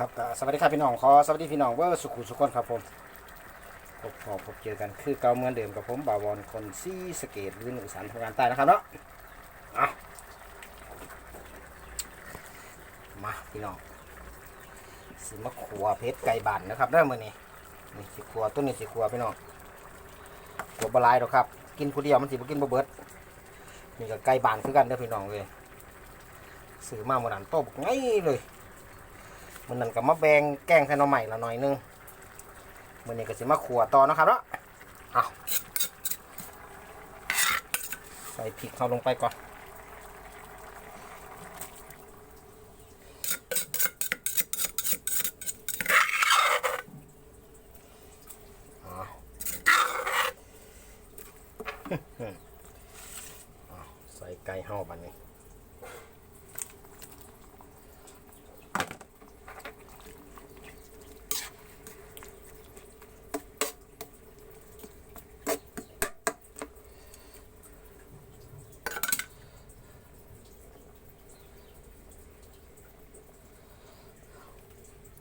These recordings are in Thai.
ครับก็สวัสดีครับพี่น้องขอสวัสดีพี่น้องเวอร์สุขุสุขคนครับผมพบพอพบเจอกันคือเก่าเหมือนเดิมกับผมบ่าววอนคนซีสเกตหรือหนุ่สานทำงานใต้นะครับเนาะมาพี่น้องสิมาขัวเพชรไก่บันนะครับเริ่มมือนี้นี่สิขัวต้นนี้สิขัวพี่น้องขัวบลายดอกครับ กินผู้เดียวมันสิบ่กินบ่เบิดนี่ก็ไก่บานคือกันเด้อพี่น้องเลยซื้อมาหมดนันโตบกไงเลย มันนั่นก็มาแบงแกงใส่หน่อใหม่ละหน่อยนึงมันนี้ก็สิมาขัวต่อนะครับเนาะเอาใส่พริกเข้าลงไปก่อนเอาใส่ไก่ห่าบันนี้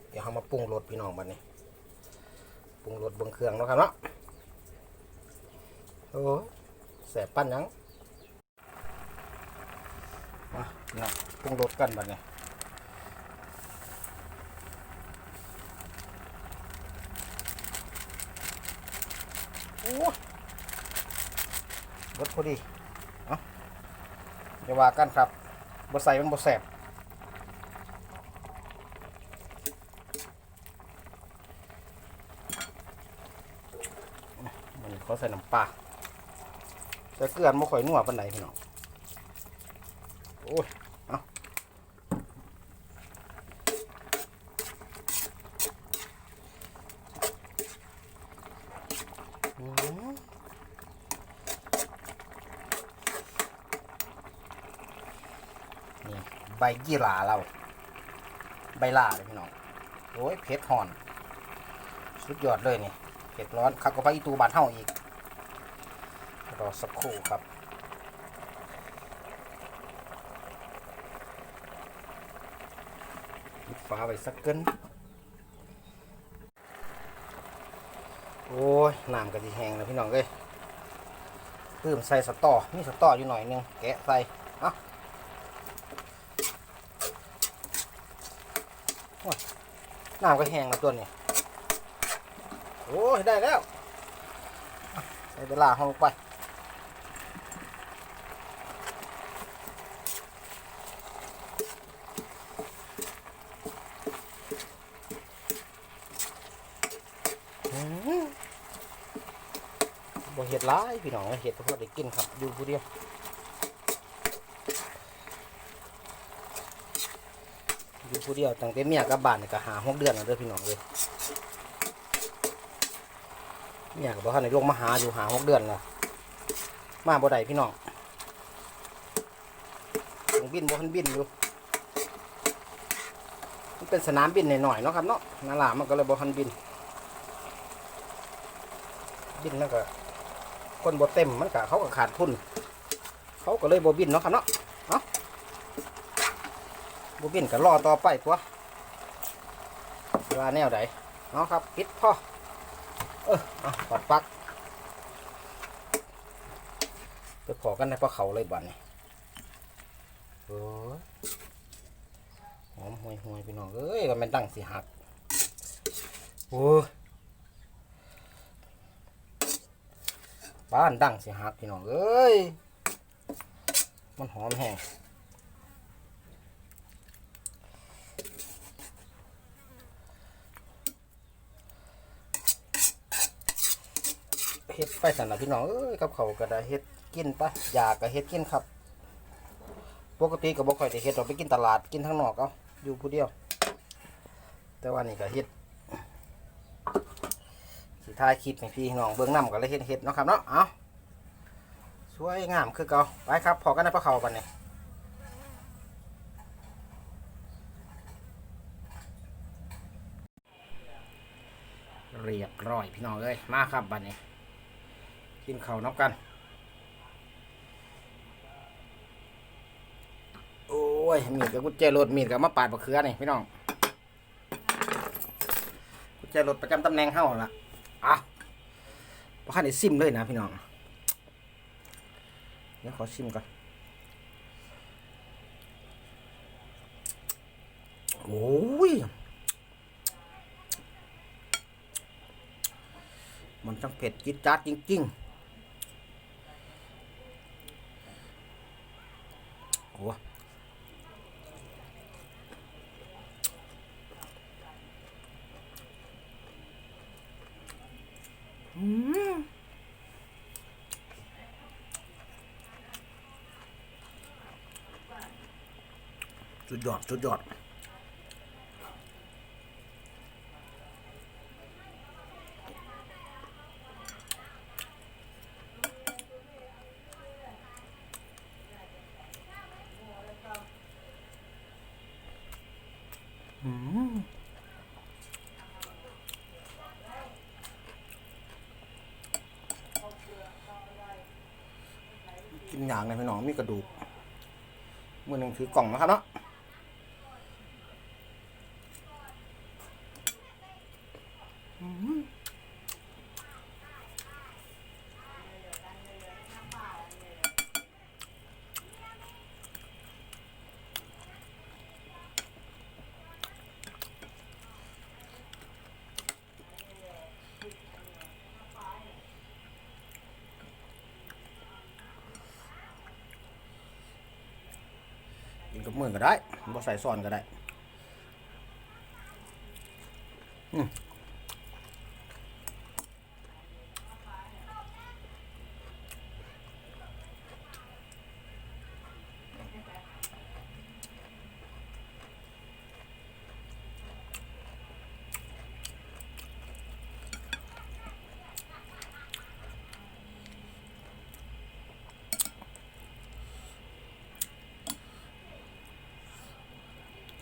เดี๋ยวเรามาปรุงรสพี่น้องบัดนี้ปรุงรสเบงเครื่องเนาะครับเนาะโอ้แสบปั้นยังมาพี่น้องปรุงรสกันบัดนี้โอ้รสพอดี เอ้าจะว่ากันครับบ่ใส่มันบ่แสบ มันเขา ใส่น้ำปลาใส่เกลือไม่ค่อยนัวปานใดพี่น้องโอ้ยเอานี่ใบยี่หร่าเรา ใบลาเลยพี่น้องโอ้ยเผ็ดหอน สุดยอดเลยนี่เผ็ดร้อนขับก็ไปอีตูบานเท่าอีก รอสักครู่ครับปิดฟ้าไว้สักเกินโอ้ยน้ำก็จะแห้งแล้วพี่น้องเอ้ยเพิ่มใส่สตอมีสตออยู่หน่อยนึง แกะใส่เอะน้ำก็แห้งแล้วตัวนี้ โอ้ย ได้แล้ว ใส่เวลาห้องไป อืมบ่ เห็ดร้ายพี่น้องเห็ดพื่อได้กินครับอยู่ผู้เดียวอยู่ผู้เดียวตั้งแต่เมียกับบ้านนี่ก็หาหกเดือนแล้วเด้อพี่น้องเลยเมียก็บอกว่าในลงมาหาอยู่หาหกเดือนแล้วมาบ่ได้พี่น้องยังบินบ่ทันบินอยู่มันเป็นสนามบินหน่อยๆเนาะครับเนาะนาลามันก็เลยบ่ทันบินบินแล้วก็ คนบ่เต็มมันก็เขาก็ขาดทุนเขาก็เลยบ่บินเนาะครับเนาะเนาะบ่บินก็รอต่อไปตัวว่าแนวใดเนาะครับปิดพ่อเออเอาปัดปักไปขอกันในพระเขาเลยบัดนี้โอ้ยหอมห่วยห่วยๆพี่น้องเอ้ยว่าแมันตั้งสิหักโอ้ย บ้านดังสิฮักพี่น้องเอ้ย มันหอมแห้งเฮ็ดไปสันนะพี่น้องเอ้ยกับเขาก็ได้เฮ็ดกินปะอยากก็เฮ็ดกินครับ ปกติก็บ่ค่อยได้เฮ็ดออกไปกินตลาดกินข้างนอกเอาอยู่ผู้เดียว แต่ว่านี่ก็เฮ็ด สิถ่ายคลิปให้พี่น้องเบิ่งน้ำก็เลยเฮ็ดเฮ็ดเนาะครับเนาะเอาสวยงามคือเก่าไปครับพอกันในพระเขาบันนี้เรียบร้อยพี่น้องเอ้ยมาครับบันนี้ กินข้าวนับกัน โอ้ย มีดกับกุญแจรถมีดกับมาปาดบะเขือนี่พี่น้องใช้รถประจำตำแหน่งเฮาล่ะ อะบ่คันไอซิมเลยนะพี่น้องเดี๋ยวขอซิมก่อน โอ้ย มันช่างเผ็ดจิ๊ดจ๊าดจริง ๆโอ้อืม สุดยอด สุดยอด อืมกินอย่างในพี่น้องมีกระดูกมือหนึ่งถือกล่องนะครับเนาะอืม กินกับมือก็ได้บ่ใส่ซ้อนก็ได้ อืม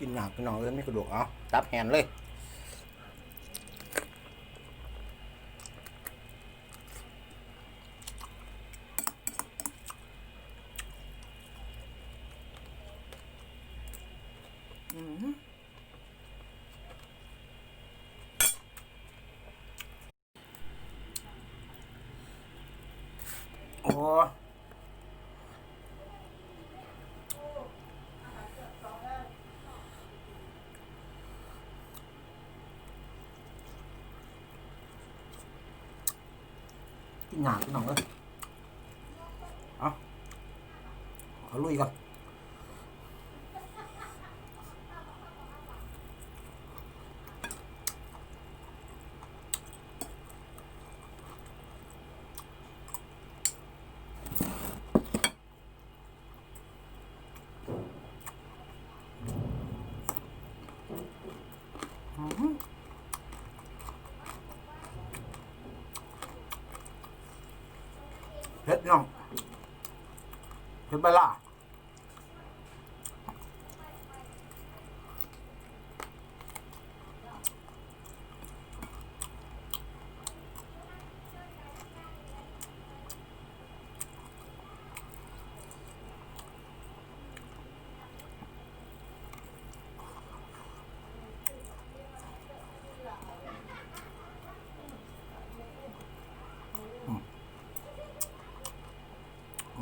กินหนักพี่น้องเอ้ยมีกระดูกเอาจับแฮนเลยอืมโอ้ กินหนักพี่น้องเลยเอาเอาลุยก่อน เน้องเห็นไปล่ะ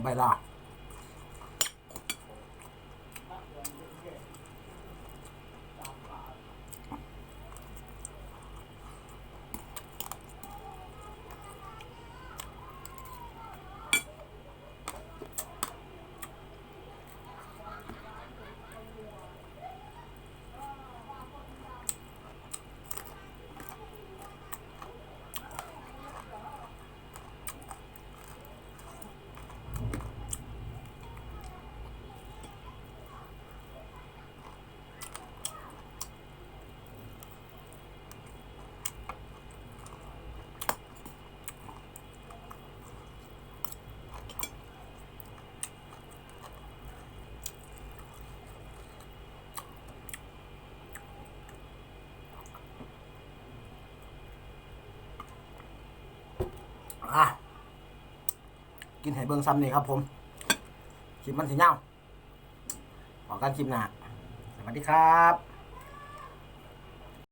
ใบ อะกินไห่เบิงซ้ำนี่ครับ ผมคลิปมันสีเน่าขอการคลิปหนาสวัสดีครับ